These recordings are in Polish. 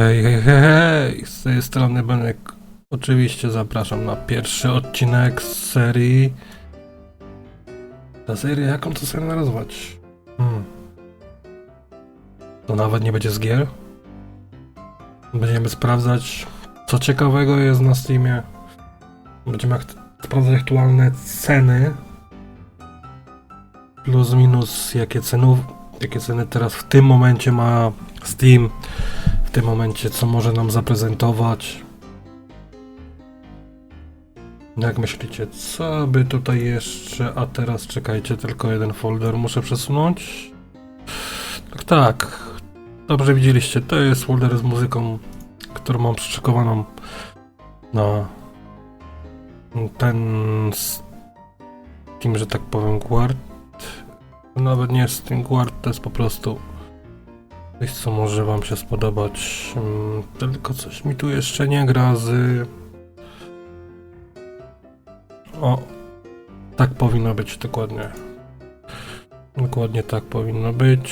Hej, hej, hej, z tej strony Benek. Oczywiście zapraszam na pierwszy odcinek z serii. Ta seria, jaką to serię nazwać? Hmm. To nawet nie będzie z gier. Będziemy sprawdzać, co ciekawego jest na Steamie. Będziemy ak- sprawdzać aktualne ceny. Plus minus, jakie cenów, jakie ceny teraz w tym momencie ma Steam tym momencie, co może nam zaprezentować. Jak myślicie, co by tutaj jeszcze, a teraz czekajcie, tylko jeden folder muszę przesunąć. Tak, tak, dobrze widzieliście, to jest folder z muzyką, którą mam przyszykowaną na ten Steam, że tak powiem, guard. Nawet nie Steam guard, to jest po prostu Coś, co może wam się spodobać. Mm, Tylko coś mi tu jeszcze nie gra z... O, tak powinno być dokładnie. Dokładnie tak powinno być.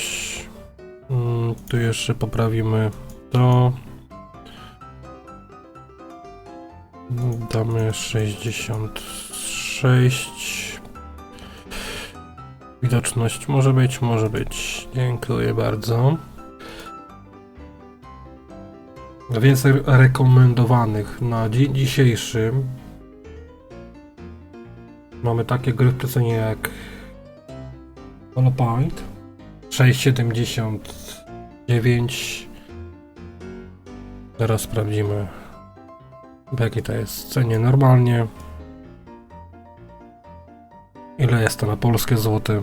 Mm, Tu jeszcze poprawimy to. Damy 66. Widoczność może być, może być. Dziękuję bardzo. Więcej rekomendowanych na dzień dzisiejszy mamy takie gry w przecenie jak Hollow Point 6,79 Teraz sprawdzimy w jakiej to jest cenie normalnie. Ile jest to na polskie złoty?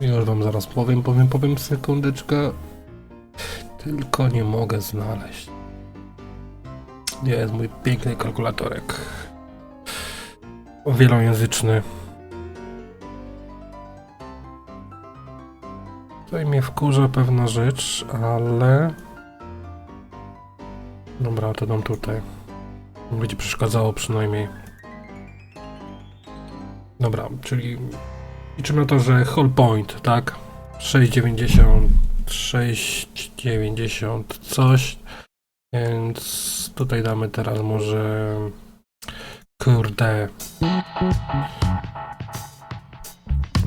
Już wam zaraz powiem, powiem, powiem sekundeczkę. Tylko nie mogę znaleźć gdzie jest mój piękny kalkulatorek? Wielojęzyczny. Tutaj mnie wkurza pewna rzecz, ale... Dobra, to dam tutaj. Będzie przeszkadzało przynajmniej. Dobra, czyli liczymy na to, że whole point, tak? 6,90 6,90 coś więc tutaj damy teraz może. Kurde.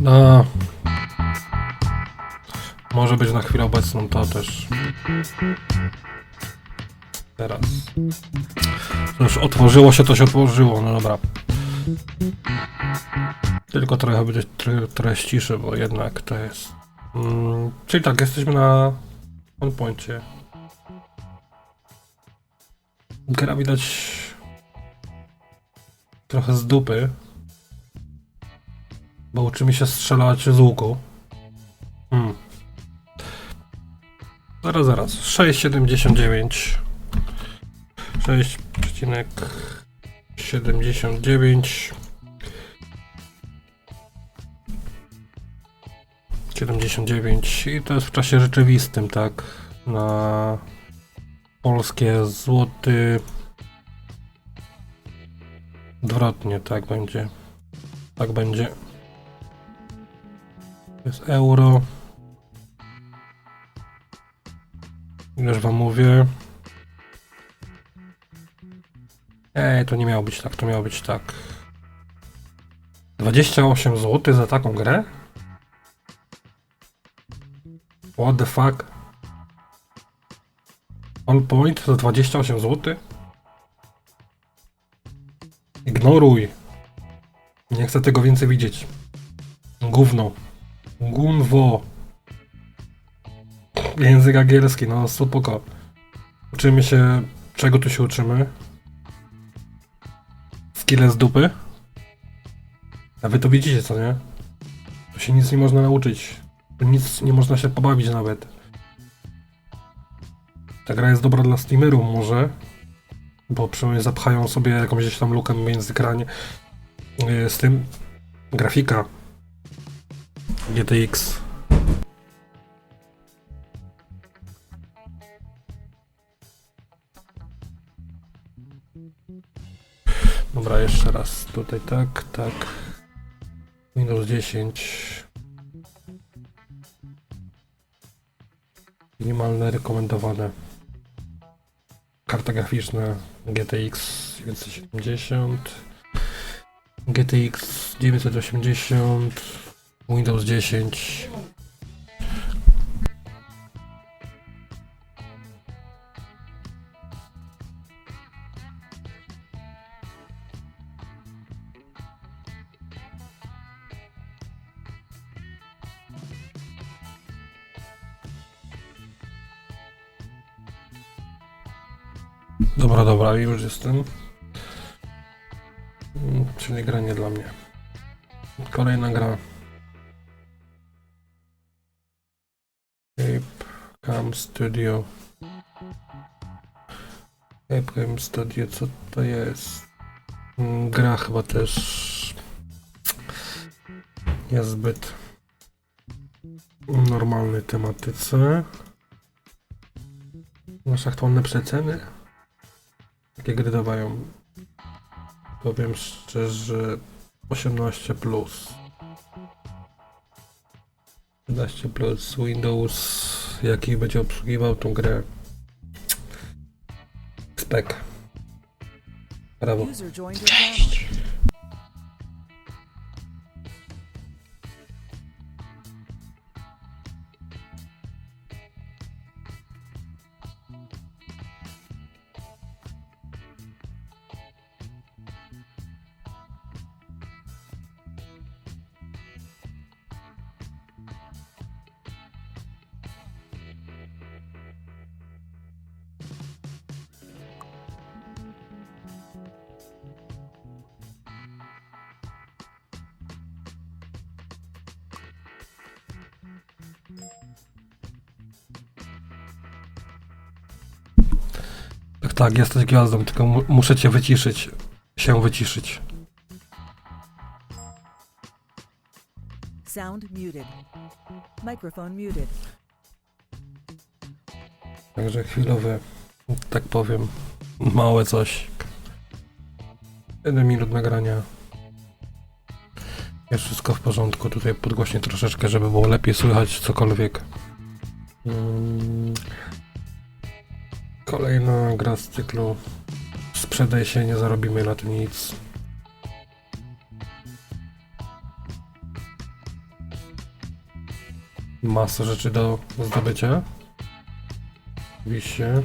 No. Może być na chwilę obecną to też. Teraz. Już otworzyło się, to się otworzyło, no dobra. Tylko trochę będzie trochę ciszy, bo jednak to jest. Mm, czyli tak, jesteśmy na on poincie. Gra widać trochę z dupy, bo uczymy się strzelać z łuku. Hmm. Zaraz, zaraz. 6,79 6,79 79 i to jest w czasie rzeczywistym, tak? Na polskie złoty. Odwrotnie, tak będzie. Tak będzie. To jest euro. Już wam mówię. Ej, to nie miało być tak, to miało być tak. 28 zł za taką grę? What the fuck? All point za 28 zł? Ignoruj. Nie chcę tego więcej widzieć. Gówno. Gunwo. Język angielski, no spoko. Uczymy się... Czego tu się uczymy? Skille z dupy? A wy to widzicie, co nie? Tu się nic nie można nauczyć. Tu nic nie można się pobawić nawet. Ta gra jest dobra dla streamerów może, bo przynajmniej zapchają sobie jakąś gdzieś tam lukę między ekranie yy, z tym grafika GTX. Dobra, jeszcze raz tutaj tak, tak. Windows 10. Minimalne rekomendowane. Karta graficzna GTX 970, GTX 980, Windows 10. Dobra, już jestem. Mm, Czyli gra nie dla mnie. Kolejna gra. Ape Cam Studio. Ape Cam Studio, co to jest? Mm, Gra chyba też niezbyt normalnej tematyce. Masz aktualne przeceny? Jakie gry dawają? Powiem szczerze, 18 plus. 11 plus Windows, jaki będzie obsługiwał tą grę. Spec. Brawo. User Tak, jesteś gwiazdą, tylko mu muszę cię wyciszyć. Się wyciszyć. Sound muted. Microphone muted. Także chwilowe, tak powiem, małe coś. 1 minut nagrania. Jest wszystko w porządku. Tutaj podgłośnię troszeczkę, żeby było lepiej słychać cokolwiek. Mm. Kolejna gra z cyklu. Sprzedaj się, nie zarobimy na tym nic. Masa rzeczy do zdobycia. Oczywiście.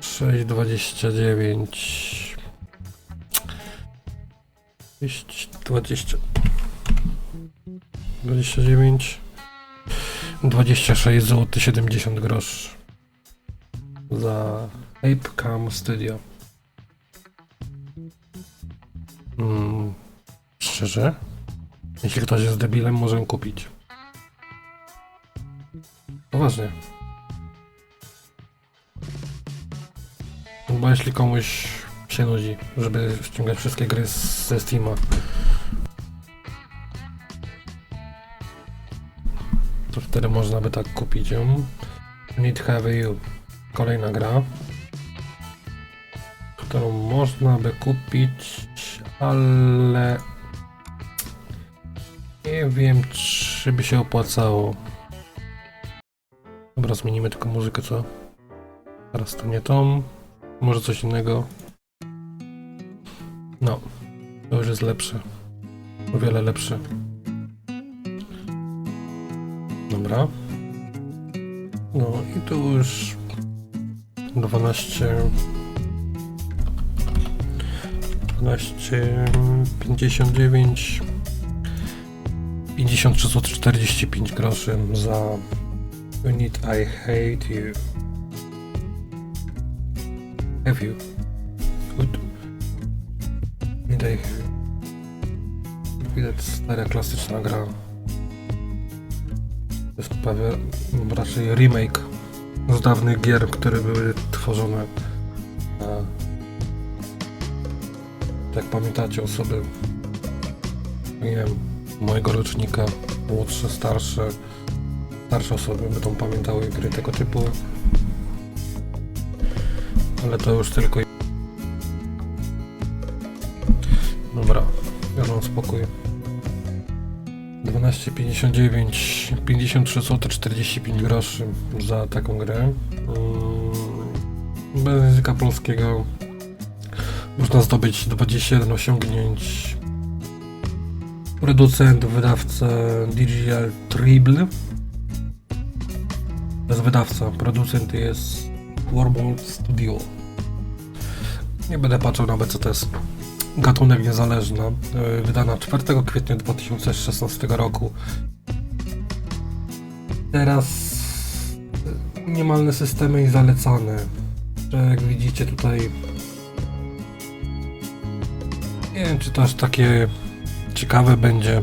6,29 220 29 26 zł 70 groszy za Ape Cam Studio. Mm, szczerze, jeśli ktoś jest debilem, może kupić. Poważnie. Bo jeśli komuś się nudzi, żeby ściągać wszystkie gry ze Steama, wtedy można by tak kupić ją. Need Have You. Kolejna gra, którą można by kupić, ale nie wiem, czy by się opłacało. Dobra, zmienimy tylko muzykę, co? Teraz to nie tą. Może coś innego. No, to już jest lepsze. O wiele lepsze. Dobra. No i tu już 12 12 59 53 zł 45 groszy za Unit I Hate You. Have You? Good. Unit I Hate You. Widać stara klasyczna gra jest raczej remake z dawnych gier, które były tworzone na, jak pamiętacie osoby nie wiem, mojego rocznika, młodsze, starsze starsze osoby będą pamiętały gry tego typu. Ale to już tylko dobra, ja mam spokój 12 15,59, 53 zł 45 groszy za taką grę. Mm, Bez języka polskiego można zdobyć 21 osiągnięć. Producent, wydawca Digital Tribble. To jest wydawca, producent jest Warbolt Studio. Nie będę patrzył nawet co to jest gatunek niezależna, e, wydana 4 kwietnia 2016 roku. Teraz e, minimalne systemy i zalecane. Jak widzicie tutaj nie wiem czy to aż takie ciekawe będzie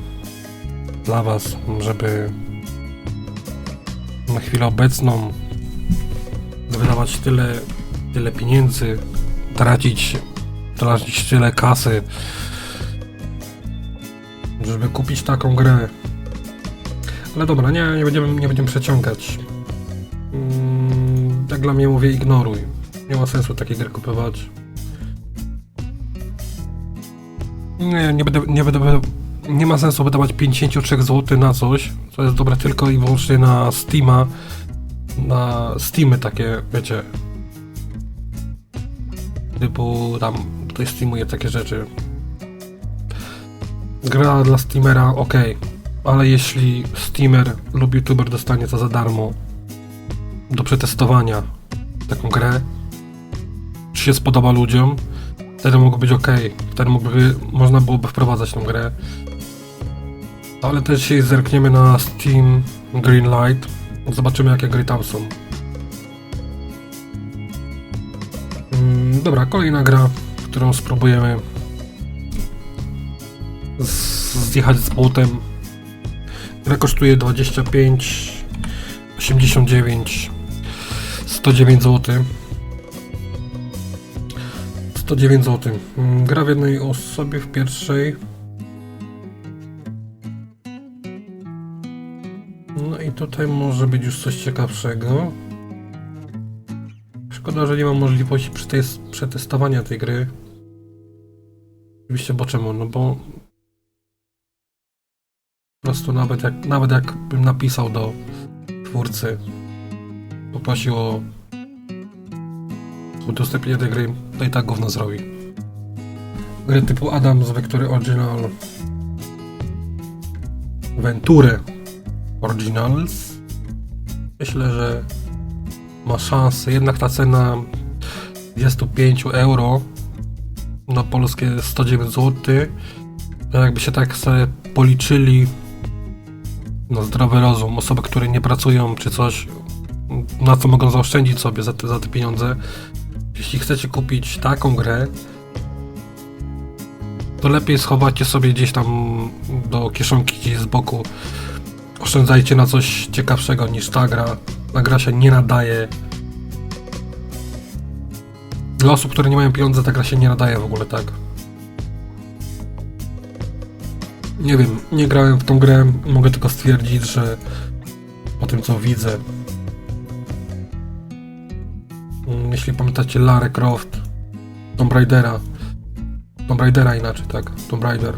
dla was, żeby na chwilę obecną wydawać tyle, tyle pieniędzy, tracić tracić tyle kasy, żeby kupić taką grę. Ale dobra, nie, nie będziemy, nie będziemy przeciągać. Mm, jak dla mnie mówię, ignoruj. Nie ma sensu takiej gry kupować. Nie, nie będę, nie będę, nie ma sensu wydawać 53 zł na coś, co jest dobre tylko i wyłącznie na Steama, na Steamy takie, wiecie, typu tam ktoś streamuje takie rzeczy. Gra dla streamera ok, ale jeśli streamer lub youtuber dostanie to za darmo do przetestowania taką grę, czy się spodoba ludziom, wtedy mogło być ok, wtedy mógłby, można byłoby wprowadzać tą grę. Ale też jeśli zerkniemy na Steam Greenlight, zobaczymy jakie gry tam są. Mm, Dobra, kolejna gra, którą spróbujemy zjechać z butem. Gra kosztuje 25, 89, 109 zł. 109 zł. Gra w jednej osobie w pierwszej. No i tutaj może być już coś ciekawszego. Szkoda, że nie mam możliwości przetes- przetestowania tej gry. Oczywiście, bo czemu? No bo po prostu nawet jak, nawet jak bym napisał do twórcy, poprosił o udostępnienie tej gry, to i tak gówno zrobi. Gry typu Adams Victory Original Venture Originals myślę, że ma szansę. Jednak ta cena 25 euro na polskie 109 zł. Jakby się tak sobie policzyli na zdrowy rozum, osoby, które nie pracują czy coś, na co mogą zaoszczędzić sobie za te, za te pieniądze. Jeśli chcecie kupić taką grę, to lepiej schowacie sobie gdzieś tam do kieszonki gdzieś z boku. Oszczędzajcie na coś ciekawszego niż ta gra. Ta gra się nie nadaje. Dla osób, które nie mają pieniędzy, ta gra się nie nadaje w ogóle tak. Nie wiem, nie grałem w tą grę, mogę tylko stwierdzić, że po tym co widzę. Mm, Jeśli pamiętacie Lara Croft, Tomb Raidera, Tomb Raidera inaczej, tak, Tomb Raider.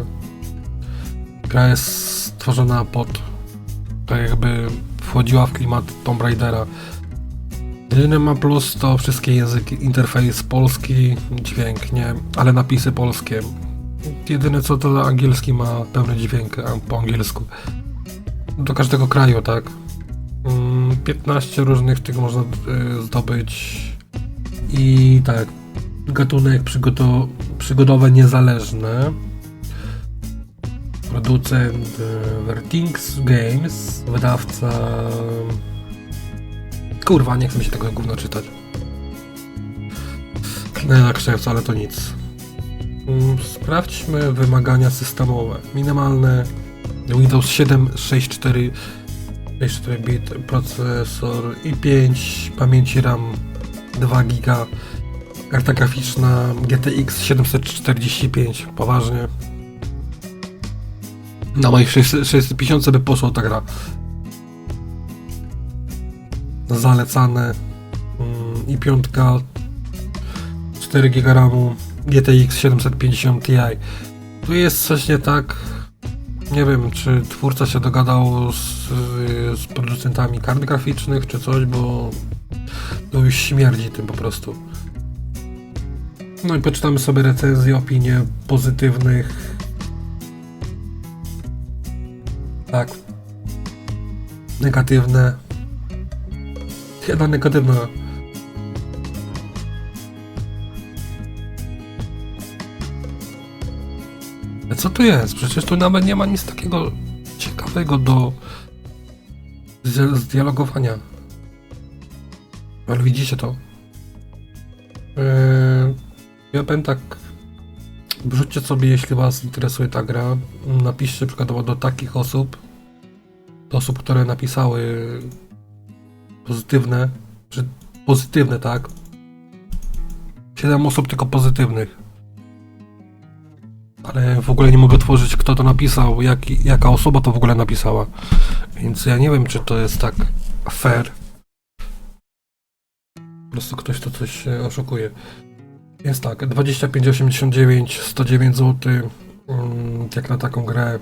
Gra jest stworzona pod, tak jakby wchodziła w klimat Tomb Raidera. Jedyny ma plus to wszystkie języki, interfejs polski, dźwięk, nie, ale napisy polskie. Jedyne co to angielski ma pełny dźwięk po angielsku. Do każdego kraju, tak. Mm, 15 różnych tych można y, zdobyć. I tak, gatunek przygodo przygodowe niezależne. Producent y, Vertinx Games, wydawca Kurwa, nie chce mi się tego gówno czytać. No jak szef, ale to nic. Mm, Sprawdźmy wymagania systemowe. Minimalne Windows 7 64 64 bit procesor i5 pamięci RAM 2 giga karta graficzna GTX 745 poważnie na moich 600 650 by poszło ta gra zalecane mm, i piątka 4 GB RAMu GTX 750 Ti tu jest coś nie tak Nie wiem, czy twórca się dogadał z, z producentami kart graficznych, czy coś, bo to już śmierdzi tym po prostu. No i poczytamy sobie recenzje, opinie pozytywnych. Tak. Negatywne. Negatywna. Ale co tu jest? Przecież tu nawet nie ma nic takiego ciekawego do zdialogowania. Ale widzicie to? Eee, ja powiem tak. Wrzućcie sobie, jeśli Was interesuje ta gra. Napiszcie przykładowo do takich osób, do osób, które napisały pozytywne, że pozytywne, tak? 7 osób tylko pozytywnych. Ale w ogóle nie mogę otworzyć, kto to napisał, jak, jaka osoba to w ogóle napisała. Więc ja nie wiem, czy to jest tak fair. Po prostu ktoś to coś e, oszukuje. Jest tak, 25,89, 109 zł. Jak na taką grę.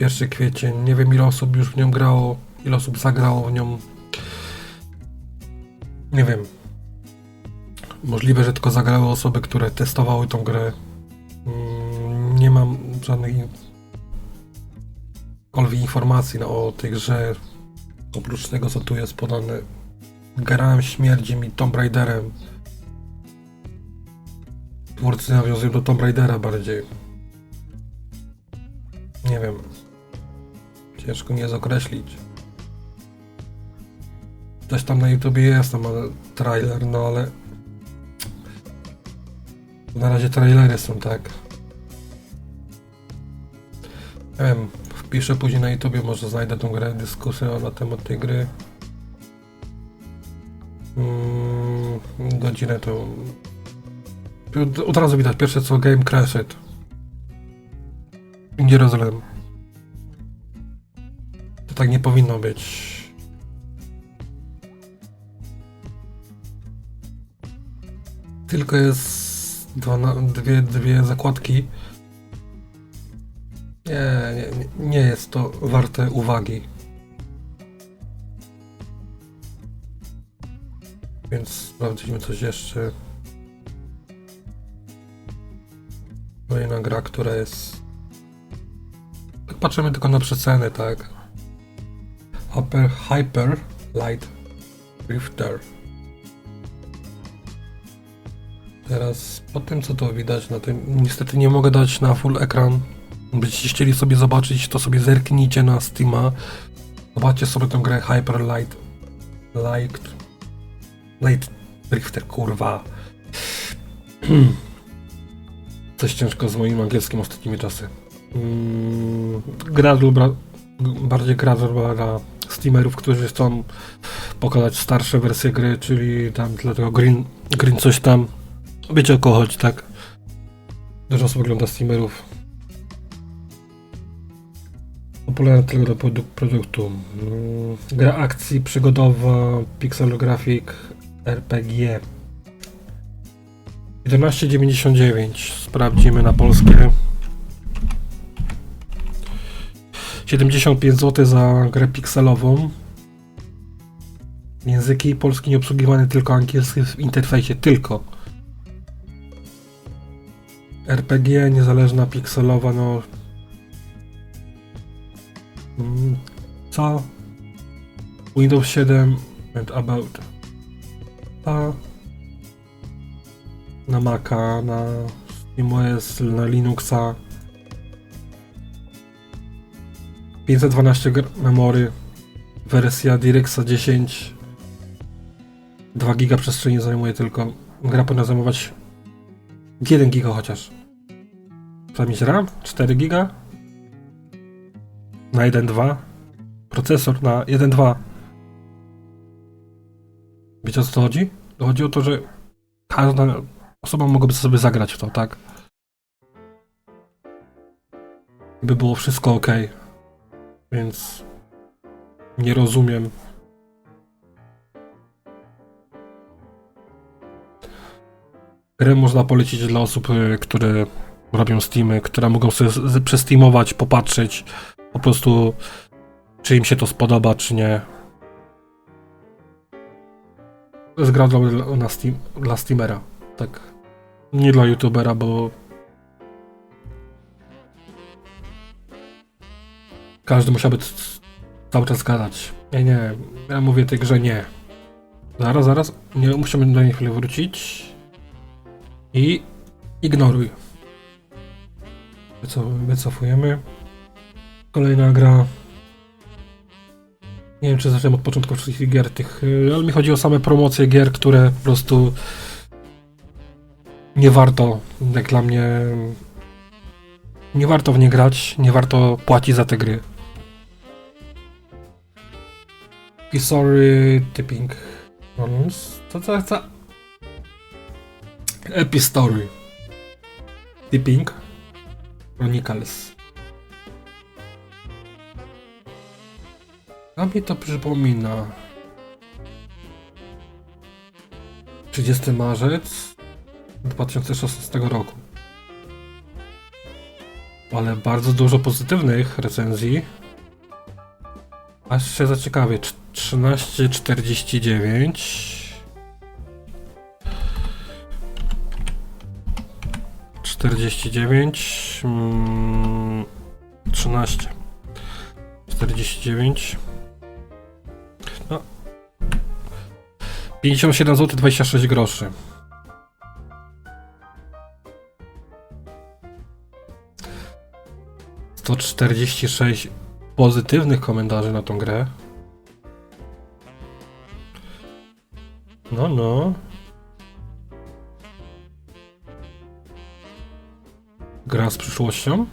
1 kwiecień. Nie wiem ile osób już w nią grało, ile osób zagrało w nią. Nie wiem. Możliwe, że tylko zagrały osoby, które testowały tą grę. Mm, Nie mam żadnych kolwiek informacji no, o tej grze. Oprócz tego, co tu jest podane. Grałem śmierdzi mi Tomb Raiderem. Twórcy nawiązują do Tomb Raidera bardziej. Nie wiem. Ciężko mi jest określić. Coś tam na YouTubie jest, tam trailer, no ale... Na razie trailery są tak. Nie wiem, wpiszę później na YouTubie, może znajdę tą grę, dyskusję na temat tej gry. Mm, godzinę to... Od, razu widać, pierwsze co Game Crashed. Jerozolem. To tak nie powinno być. Tylko jest dwa, dwie, dwie zakładki. Nie, nie, nie- jest to warte uwagi. Więc sprawdzimy coś jeszcze. Kolejna gra, która jest. Tak patrzymy tylko na przeceny, tak? Hyper, Hyper Light Drifter. Teraz po tym co to widać na tym, niestety nie mogę dać na full ekran. Byście chcieli sobie zobaczyć, to sobie zerknijcie na Steama. Zobaczcie sobie tę grę Hyper Light Light Light Drifter, kurwa. Coś ciężko z moim angielskim ostatnimi czasy. Mm, gra dla, bardziej gra dla steamerów, którzy chcą pokazać starsze wersje gry, czyli tam dlatego Green, Green coś tam. Wiecie o kogo chodzi, tak? Dużo osób ogląda steamerów. Popularna tylko do produ- produktu. Mm, Gra akcji przygodowa, pixel graphic, RPG. 11,99. Sprawdzimy na polskie. 75 zł za grę pikselową. Języki polski nie obsługiwany, tylko angielski w interfejsie. Tylko. RPG, niezależna, pikselowa, no. Mm, Co? Windows 7 and about. A. Na Maca, na SteamOS, na Linuxa. 512 gr- memory. Wersja DirectXa 10. 2 giga przestrzeni zajmuje tylko. Gra powinna zajmować 1 giga chociaż. Trzeba mieć RAM? 4 giga? Na 1.2? Procesor na 1.2. Wiecie o co to chodzi? To chodzi o to, że każda osoba mogłaby sobie zagrać w to, tak? By było wszystko ok. Więc nie rozumiem. Grę można polecić dla osób, y, które robią Steamy, które mogą sobie przesteamować, popatrzeć po prostu, czy im się to spodoba, czy nie. To jest gra dla, na Steam, dla Steamera, tak. Nie dla YouTubera, bo każdy musiałby cały czas gadać. Nie, nie, ja mówię tej grze nie. Zaraz, zaraz, nie, musimy do niej chwilę wrócić. I ignoruj. Wycof, wycofujemy. Kolejna gra. Nie wiem, czy zacząłem od początku wszystkich gier tych, y, ale mi chodzi o same promocje gier, które po prostu nie warto, jak dla mnie, nie warto w nie grać, nie warto płacić za te gry. I sorry, tipping. Co, co, co? Epistory. Tipping. Chronicles. A mi to przypomina. 30 marzec 2016 roku. Ale bardzo dużo pozytywnych recenzji. Aż się zaciekawię. Trz- 13.49 49 mm, 13 49 no 57 zł 26 groszy czterdzieści sześć pozytywnych komentarzy na tą grę. No, no. Gra z przyszłością?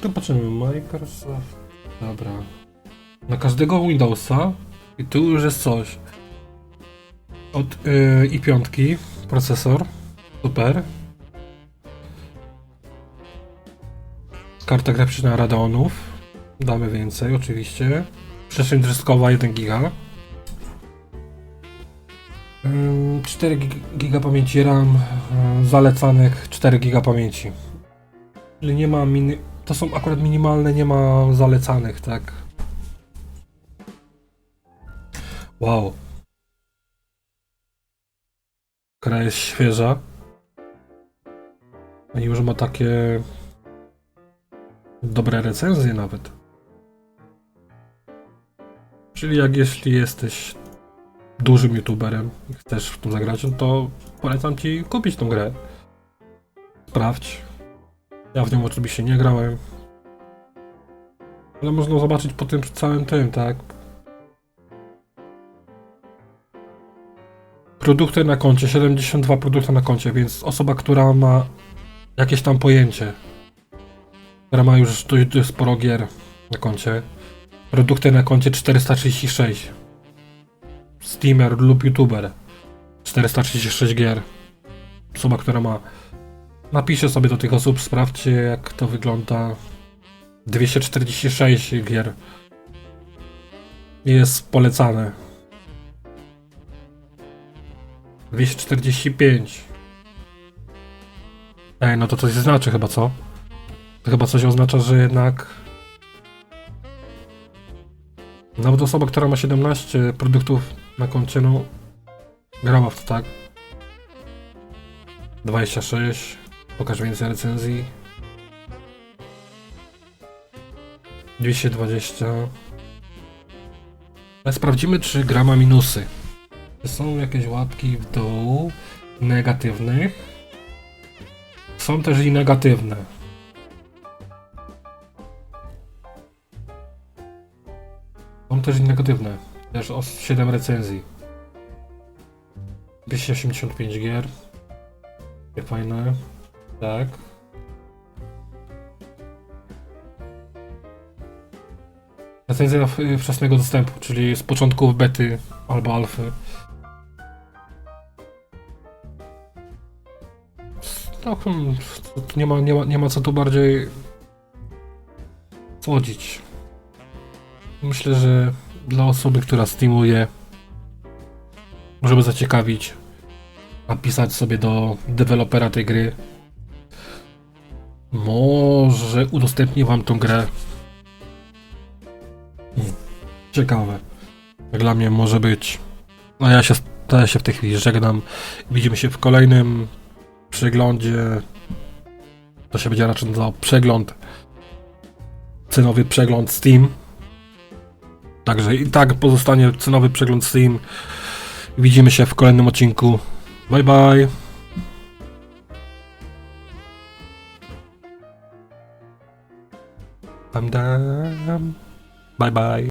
To patrzymy, Microsoft. Dobra. Na każdego Windowsa i tu już jest coś. Od yy, i5 procesor. Super. Karta graficzna Radeonów. Damy więcej, oczywiście. Przestrzeń dyskowa 1 giga. Ym, 4 gig- giga pamięci RAM, y, zalecanych 4 giga pamięci. Czyli nie ma mini... To są akurat minimalne, nie ma zalecanych, tak? Wow. Gra jest świeża. I już ma takie... Dobre recenzje nawet. Czyli jak jeśli jesteś dużym youtuberem i chcesz w tym zagrać, no to polecam ci kupić tą grę. Sprawdź. Ja w nią oczywiście nie grałem. Ale można zobaczyć po tym całym tym, tak? Produkty na koncie, 72 produkty na koncie, więc osoba, która ma jakieś tam pojęcie, która ma już dość, sporo gier na koncie, produkty na koncie 436. Steamer lub YouTuber. 436 gier. Osoba, która ma. Napiszcie sobie do tych osób, sprawdźcie jak to wygląda. 246 gier. Jest polecane. 245. Ej, no to coś znaczy chyba, co? To chyba coś oznacza, że jednak nawet osoba, która ma 17 produktów na koncie, no grała w to, tak? 26, pokaż więcej recenzji. 220. Ale sprawdzimy, czy gra ma minusy. Czy są jakieś łapki w dół negatywnych? Są też i negatywne. Są też i negatywne. Też o 7 recenzji. 285 gier. Takie fajne. Tak. Recenzja w- wczesnego dostępu, czyli z początków bety albo alfy. No, hmm, nie ma, nie ma, nie ma co tu bardziej słodzić. Myślę, że dla osoby, która streamuje, możemy zaciekawić napisać sobie do dewelopera tej gry. Może udostępnię wam tą grę. Ciekawe. Jak dla mnie może być. No ja się, ja się w tej chwili żegnam. Widzimy się w kolejnym przeglądzie. To się będzie raczej nazywał przegląd. Cenowy przegląd Steam. Także i tak pozostanie cenowy przegląd Steam. Widzimy się w kolejnym odcinku. Bye bye. Bye bye.